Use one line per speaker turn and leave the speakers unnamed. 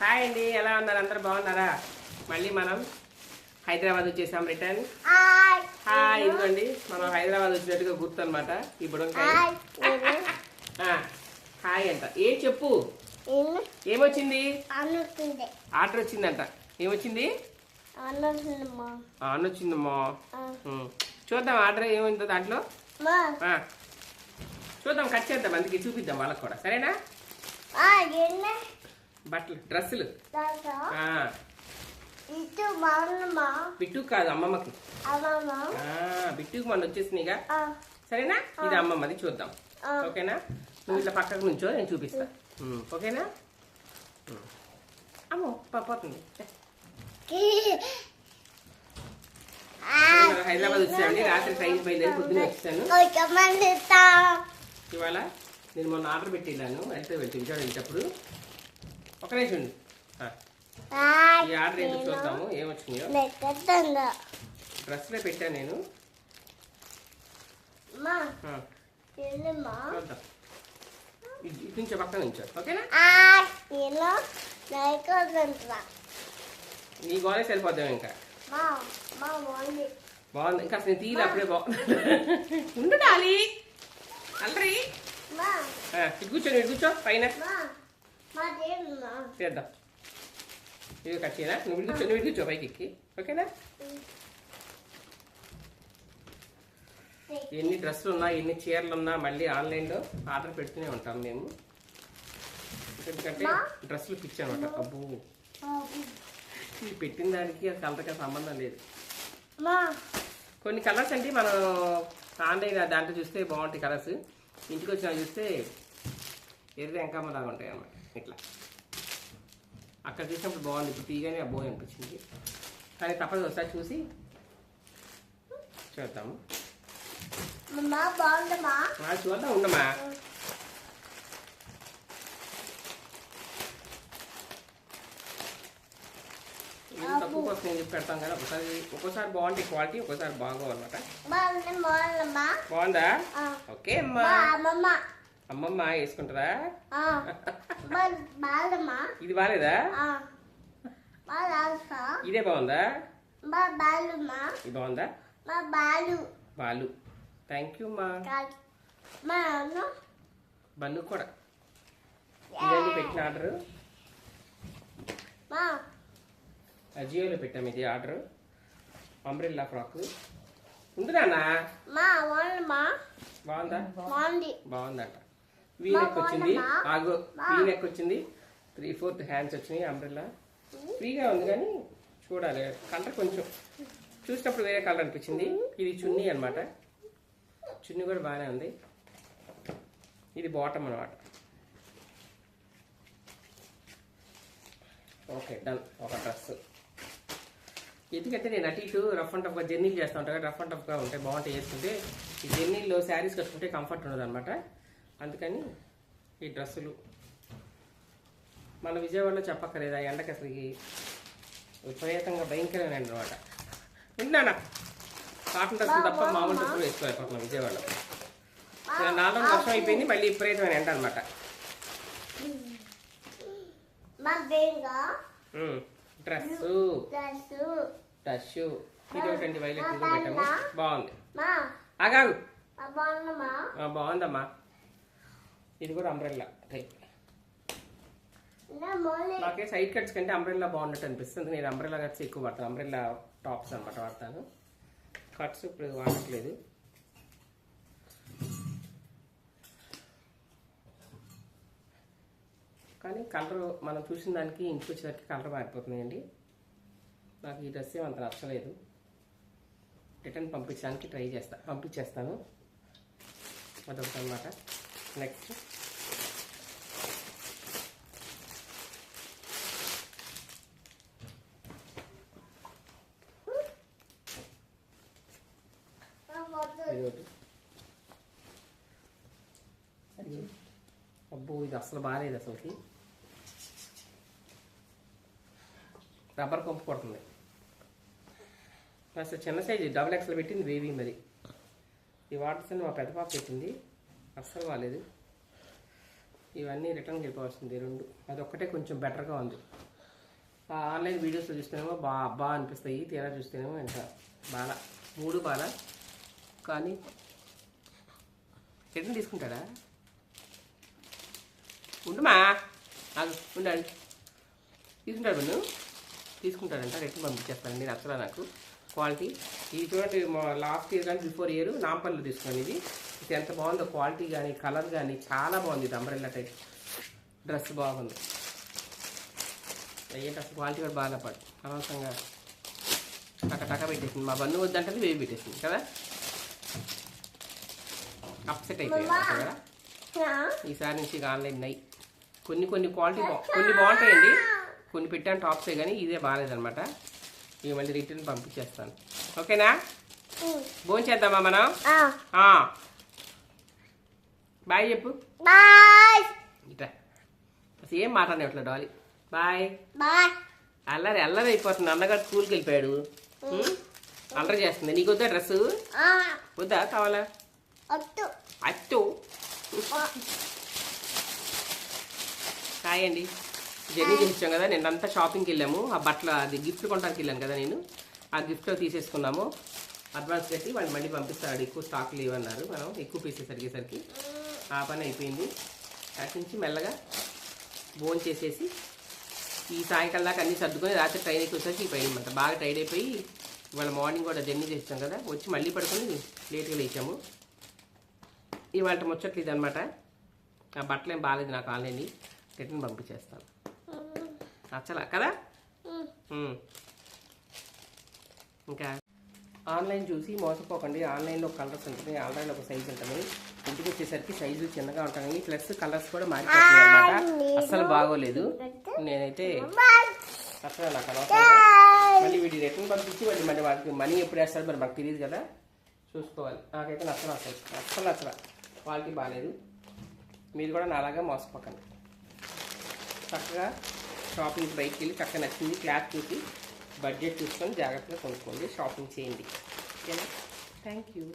Hi అండి ఎలా ఉన్నారు? అందరు బాగున్నారా? మళ్ళీ మనం హైదరాబాద్ వచ్చేసాం రిటర్న్.
హాయ్.
ఇదిగోండి మనం హైదరాబాద్ వచ్చినట్టుగా గుర్తు అనమాట ఈ బుడంకాయ.
హాయ్.
అంట. ఏం చెప్పు? ఏమొచ్చింది? ఆర్డర్ వచ్చిందంట. ఏమొచ్చింది? ఆన్ వచ్చిందమ్మా. చూద్దాం ఆర్డర్ ఏముందో దాంట్లో. చూద్దాం కట్ చేద్దాం అందుకే చూపిద్దాం వాళ్ళకి కూడా. సరేనా? బట్టలు డ్రెస్సులు. బిట్టు కాదు అమ్మమ్మకి. బిట్టుకు మొన్న వచ్చేసినాయిగా. సరేనా? ఇది అమ్మమ్మది చూద్దాం. ఓకేనా? నువ్వు ఇట్లా పక్కకు నుంచో నేను చూపిస్తా. ఓకేనా. అమ్మో పోతుంది హైదరాబాద్ వచ్చామండి రాత్రి ట్రైన్ బయలుదేరి పొద్దున్న వచ్చాను ఇవాళ నేను మొన్న ఆర్డర్ పెట్టిళ్ళాను వెళ్తే వెళ్తే వెళ్ళేటప్పుడు ఒక నిమిషం ఈ ఆర్డర్ ఏంటో చూద్దాము ఏమొచ్చినాయో డ్రెస్లే పెట్టాను నేను. చూద్దాం ఇటు నుంచో పక్క నుంచో ఓకేనా?
హాయ్ నేను నెక్కతంగా
నీ గోలే సరిపోద్దాం ఇంకా.
బాగుంది.
ఇంకా అసలు నేను తీయలే అప్పుడే బాగుంది ఉండు డాలి. అల్లరి ఇటు కూర్చో ఇటు కూర్చో పైన. చేద్దాం ఇది కట్ చేయనా? నువ్వు కూర్చో నువ్వు పైకి ఎక్కి. ఓకేనా? ఎన్ని డ్రెస్సులు ఉన్నా ఎన్ని చీరలు ఉన్నా మళ్ళీ ఆన్లైన్లో ఆర్డర్ పెడుతూనే ఉంటాం మేము. ఎందుకంటే? డ్రెస్సులు పిచ్చి అనమాట అబ్బో. ఈ పెట్టిన దానికి ఆ కలర్కి సంబంధం లేదు. కొన్ని కలర్స్ అంటే మనం ఆన్లైన్ దాంట్లో చూస్తే బాగుంటాయి కలర్స్. ఇంటికి వచ్చిన చూస్తే ఎర్ర ఎంకమ్మలాగా ఉంటాయి అన్నమాట ఇట్లా అక్కడ చూసినప్పుడు బాగుంది ఇప్పుడు తీయగానే అబ్బో అనిపించింది. కానీ తప్పదు ఒకసారి చూసి చూద్దాము. చూద్దాం ఉండమా తక్కువ కోసం చెప్పి పెడతాం కదా ఒకసారి ఒక్కోసారి బాగుంటాయి క్వాలిటీ ఒక్కోసారి బాగోవు అనమాట
బాగుంది.
ఓకే అమ్మా.
అమ్మమ్మ
వేసుకుంటారా? ఇది బాగాలేదా ఇదే బాగుందా? ఇది బాగుందా?
మా బాలు.
బాలు. థ్యాంక్ యూ మా బన్ను కూడా. ఇదండి పెట్టిన ఆర్డర్?
మా.
అజియోలో పెట్టాము ఇది ఆర్డర్. Umbrella frock. ఉంది
బాగుందమ్మా.
బాగుందా?
బాగుంది.
బాగుందంట వీనెక్ వచ్చింది. ఆగు.
మా.
వీనెక్ వచ్చింది త్రీ ఫోర్త్ హ్యాండ్స్ వచ్చినాయి అంబ్రెల్లా ఫ్రీగా ఉంది కానీ చూడాలి. కలర్ కొంచెం. చూసినప్పుడు వేరే కలర్ అనిపించింది. ఇది చున్నీ అన్నమాట. చున్నీ కూడా బాగానే ఉంది. ఇది బాటమ్ అనమాట ఓకే డన్ ఒక డ్రెస్ ఎందుకంటే నేను అటు ఇటు రఫ్ అండ్ టఫ్గా జర్నీలు చేస్తూ ఉంటాను రఫ్ అండ్ టఫ్గా ఉంటాయి బాగుంటాయి వేసుకుంటే ఈ జర్నీలో శారీస్ కట్టుకుంటే కంఫర్ట్ ఉండదు అనమాట అందుకని ఈ డ్రెస్సులు. మన విజయవాడలో చెప్పక్కర్లేదు? ఆ ఎండకి అసలు విపరీతంగా భయంకరమైన ఎండ అనమాట వింటున్నానా కాటన్ డ్రెస్సులు తప్ప మామూలు డ్రెస్సులు వేసుకోలేకపోతున్నాం విజయవాడలో. నాలుగు వర్షం అయిపోయింది మళ్ళీ విపరీతమైన ఎండ అనమాట డ్రెస్సు.
డ్రెస్సు.
డ్రెస్ ఇది ఒకటి వైలెట్ పెట్టాము. బాగుంది? ఆగాగు.
బాగుందమ్మా.
ఇది కూడా అంబ్రెల్లా టైప్
మోలే.
నాకే సైడ్ కట్స్ కంటే అంబ్రెల్లా బాగున్నట్టు అనిపిస్తుంది. నేను అంబ్రెల్లా కట్స్ ఎక్కువ వాడతాను. అంబ్రెల్లా టాప్స్ అనమాట వాడతాను. కట్స్ ఇప్పుడు వాడట్లేదు. కానీ కలర్ మనం చూసిన దానికి ఇంటికి వచ్చేసరికి కలర్ మారిపోతున్నాయండి. నాకు ఈ డ్రెస్ ఏమంత నచ్చలేదు. రిటర్న్ పంపించడానికి ట్రై చేస్తా. పంపించేస్తాను. అదొకటి అనమాట నెక్స్ట్. అబ్బో ఇది అసలు బాగాలేదు అసలుకి. రబ్బర్ పంపు కొడుతుంది. అసలు చిన్న సైజు డబుల్ ఎక్స్ఎల్ పెట్టింది బేబీ మరి. ఈ వాటర్స్ మా పెద్ద పాప పెట్టింది. అస్సలు బాగాలేదు ఇవన్నీ రిటర్న్ వెళ్ళిపోవాల్సింది రెండు. అది కొంచెం బెటర్గా ఉంది. ఆ ఆన్లైన్ వీడియోస్లో చూస్తేనేమో బా బాగా అనిపిస్తాయి. తీరా చూస్తేనేమో ఇంకా బాగా. మూడు బాగా. కానీ రిటర్న్ తీసుకుంటాడా? ఉండుమా? నాకు ఉండాలి. తీసుకుంటాడు నువ్వు తీసుకుంటాడంట రిటర్న్ పంపించేస్తాను నేను అసలు నాకు. క్వాలిటీ. ఇది చూడండి లాస్ట్ ఇయర్ కానీ బిఫోర్ ఇయర్ నాంపల్లి తీసుకున్నాను ఇది. ఇది ఎంత బాగుందో క్వాలిటీ కానీ కలర్ కానీ చాలా బాగుంది ఇది అంబ్రెల్లా టైప్. డ్రెస్ బాగుంది. ఏంటి అసలు క్వాలిటీ కూడా బాగా పడు అనవసరంగా టక టక పెట్టేసింది. మా బంధు వద్దంటే వేవి పెట్టేసింది కదా? అప్సెట్ అయిపోయాయి కదా? ఈసారి నుంచి ఇక ఆన్లైన్ నై. కొన్ని కొన్ని క్వాలిటీ కొన్ని బాగుంటాయండి. కొన్ని పెట్టాను టాప్సే కానీ ఇదే బాగాలేదనమాట ఇవి మళ్ళీ రిటర్న్ పంపించేస్తాను. ఓకేనా? భోజనం చేద్దామా మనం. బాయ్ చెప్పు. అసలు ఏం మాట్లాడినట్లే డాలి. బాయ్.
బాయ్.
అల్లరి అల్లరి అయిపోతుంది. అన్నగారు స్కూల్కి వెళ్ళిపోయాడు? అల్లరి చేస్తుంది. నీకు వద్దా డ్రెస్ వద్దా కావాలా? అచ్చు. హాయ్ అండి జర్నీ చేయించాం కదా నిన్నంతా షాపింగ్కి వెళ్ళాము. ఆ బట్టలు అది గిఫ్ట్ కొనడానికి వెళ్ళాను కదా నేను. ఆ గిఫ్ట్లో తీసేసుకున్నాము. అడ్వాన్స్ కట్టి వాళ్ళు మళ్ళీ పంపిస్తాడు. ఎక్కువ స్టాక్ లేవన్నారు మనం ఎక్కువ పీసెస్ అడిగేసరికి. ఆ పని అయిపోయింది. అటు నుంచి మెల్లగా బోన్ చేసేసి ఈ సాయంకాలం దాకా అన్ని సర్దుకొని రాత్రి ట్రైన్ ఎక్కి వచ్చేసి ఈ పైన అనమాట బాగా టైర్డ్ అయిపోయి ఇవాళ మార్నింగ్ కూడా జర్నీ చేస్తాం కదా. వచ్చి మళ్ళీ పడుకొని లేట్గా లేచాము. ఇవాళ ముచ్చట్లేదు అనమాట ఆ బట్టలు ఏం బాగాలేదు నాకు ఆన్లైన్ రిటర్న్ పంపించేస్తాను. నచ్చలా కదా. ఇంకా ఆన్లైన్ చూసి మోసపోకండి. ఆన్లైన్లో కలర్స్ ఉంటుంది ఆన్లైన్లో ఒక సైజ్ ఉంటుంది. ఇంటికి వచ్చేసరికి సైజు చిన్నగా ఉంటాయి ప్లస్ కలర్స్ కూడా మారిపోతాయి అనమాట అస్సలు బాగోలేదు. నేనైతే అసలు నాకు మళ్ళీ వీడి రిటర్న్ పంపించి మళ్ళీ మళ్ళీ వాళ్ళకి మనీ ఎప్పుడు వేస్తారో మరి మాకు తెలియదు కదా. చూసుకోవాలి. నాకైతే నచ్చలు అసలు. అస్సలు అసలు క్వాలిటీ బాగాలేదు. మీరు కూడా నాలాగా మోసపోకండి. చక్కగా షాపింగ్కి బయటికి వెళ్ళి చక్కగా నచ్చింది. క్లాత్ చూసి బడ్జెట్ చూసుకొని జాగ్రత్తగా కొనుక్కోండి. షాపింగ్ చేయండి. ఓకేనా? Thank you.